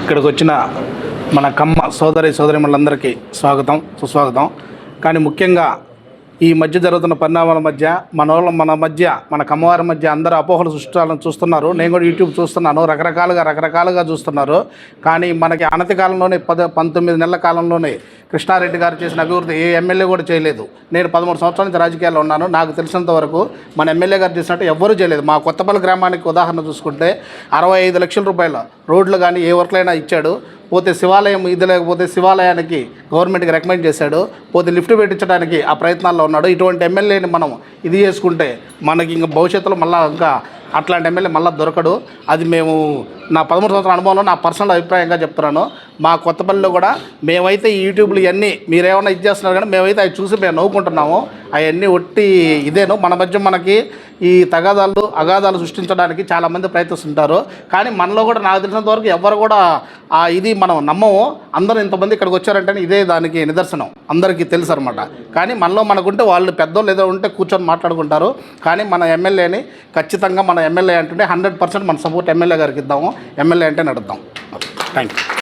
ఇక్కడికి వచ్చిన మన కమ్మ సోదరి సోదరిమణులందరికీ స్వాగతం సుస్వాగతం. కానీ ముఖ్యంగా ఈ మధ్య జరుగుతున్న పరిణామాల మధ్య మన వాళ్ళ మన మధ్య మన కమ్మవారి మధ్య అందరూ అపోహలు సృష్టాలను చూస్తున్నారు. నేను కూడా యూట్యూబ్ చూస్తున్నాను రకరకాలుగా రకరకాలుగా చూస్తున్నారు. కానీ మనకి అనతి కాలంలోనే పద పంతొమ్మిది నెలల కాలంలోనే కృష్ణారెడ్డి గారు చేసిన అభివృద్ధి ఏ ఎమ్మెల్యే కూడా చేయలేదు. నేను పదమూడు సంవత్సరాల నుంచి రాజకీయాల్లో ఉన్నాను. నాకు తెలిసినంత వరకు మన ఎమ్మెల్యే గారు చేసినట్టు ఎవ్వరూ చేయలేదు. మా కొత్తపల్లి గ్రామానికి ఉదాహరణ చూసుకుంటే అరవై ఐదు లక్షల రూపాయల రోడ్లు కానీ ఏ వర్క్లైనా ఇచ్చాడు. పోతే శివాలయం ఇది లేకపోతే శివాలయానికి గవర్నమెంట్కి రికమెండ్ చేశాడు. పోతే లిఫ్ట్ పెట్టించడానికి ఆ ప్రయత్నాల్లో ఉన్నాడు. ఇటువంటి ఎమ్మెల్యేని మనం ఇది చేసుకుంటే మనకి ఇంకా భవిష్యత్తులో మళ్ళీ ఇంకా అట్లాంటి ఎమ్మెల్యే మళ్ళీ దొరకడు. అది మేము నా పదమూడు సంవత్సరాల అనుభవంలో నా పర్సనల్ అభిప్రాయంగా చెప్తున్నాను. మా కొత్తపల్లిలో కూడా మేమైతే యూట్యూబ్లు ఇవన్నీ మీరేమన్నా ఇది చేస్తున్నారు కానీ మేమైతే అవి చూసి మేము నవ్వుకుంటున్నాము. అవన్నీ ఒట్టి ఇదేను. మన మధ్య మనకి ఈ తగాదాలు అగాధాలు సృష్టించడానికి చాలామంది ప్రయత్నిస్తుంటారు. కానీ మనలో కూడా నాకు తెలిసినంత వరకు ఎవరు కూడా ఆ ఇది మనం నమ్మము. అందరూ ఇంతమంది ఇక్కడికి వచ్చారంటే ఇదే దానికి నిదర్శనం. అందరికీ తెలుసు అనమాట కానీ మనలో మనకుంటే వాళ్ళు పెద్దోళ్ళు ఏదో ఉంటే కూర్చొని మాట్లాడుకుంటారు. కానీ మన ఎమ్మెల్యేని ఖచ్చితంగా మన ఎమ్మెల్యే అంటుంటే హండ్రెడ్ పర్సెంట్ మన సపోర్ట్ ఎమ్మెల్యే గారికి ఇద్దాము. ఎమ్మెల్యే అంటే నడుద్దాం. Thank you